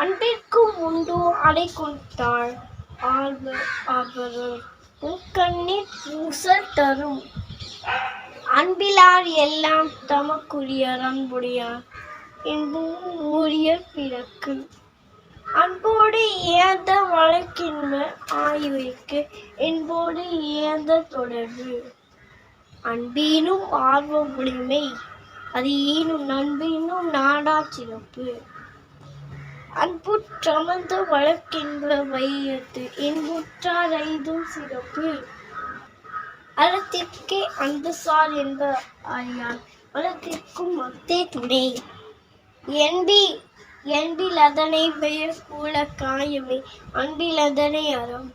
அன்பிற்கும் உண்டு அலை கொடுத்தாள் ஆழ்வ ஆபரர் கண்ணீர் பூசல் தரும். அன்பிலார் எல்லாம் தமக்குரியர் அன்புடையார். என்பும் ஊரியர் பிறக்கு. அன்போடு ஏந்த வழக்கின்ம ஆய்வைக்கு என்போடு ஏந்த தொடர்பு. அன்பீனும் ஆர்வம் உடைமை அது ஈனும் நண்பினும் நாடா சிறப்பு. அன்புற்றமர்ந்த வழக்கென்ப வையத்து இன்புற்றார் ஐதும் சிறப்பு. அறத்திற்கே அன்புசார் என்ப அறியார் வளத்திற்கும் மத்தே துணை. என்பி என்பில் அதனை பெயர் கூட காயமே அன்பில் அதனை அறம்.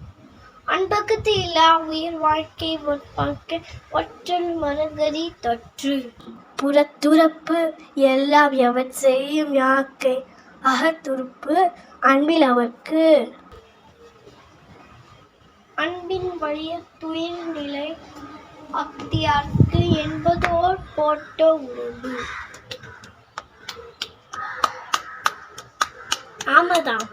அன்பகத்து இல்லா உயிர் வாழ்க்கை ஒற்பாக்க ஒற்றல் மரகதி தொற்று. புறத்துறப்பு எல்லாம் எவன் செய்யும் யாக்கை? அகத்துறுப்பு அன்பில் அவர்க்கு. அன்பின் வழிய துயில் நிலை அக்தியார்க்கு என்பதோர் போட்ட உறவு. ஆமாதான்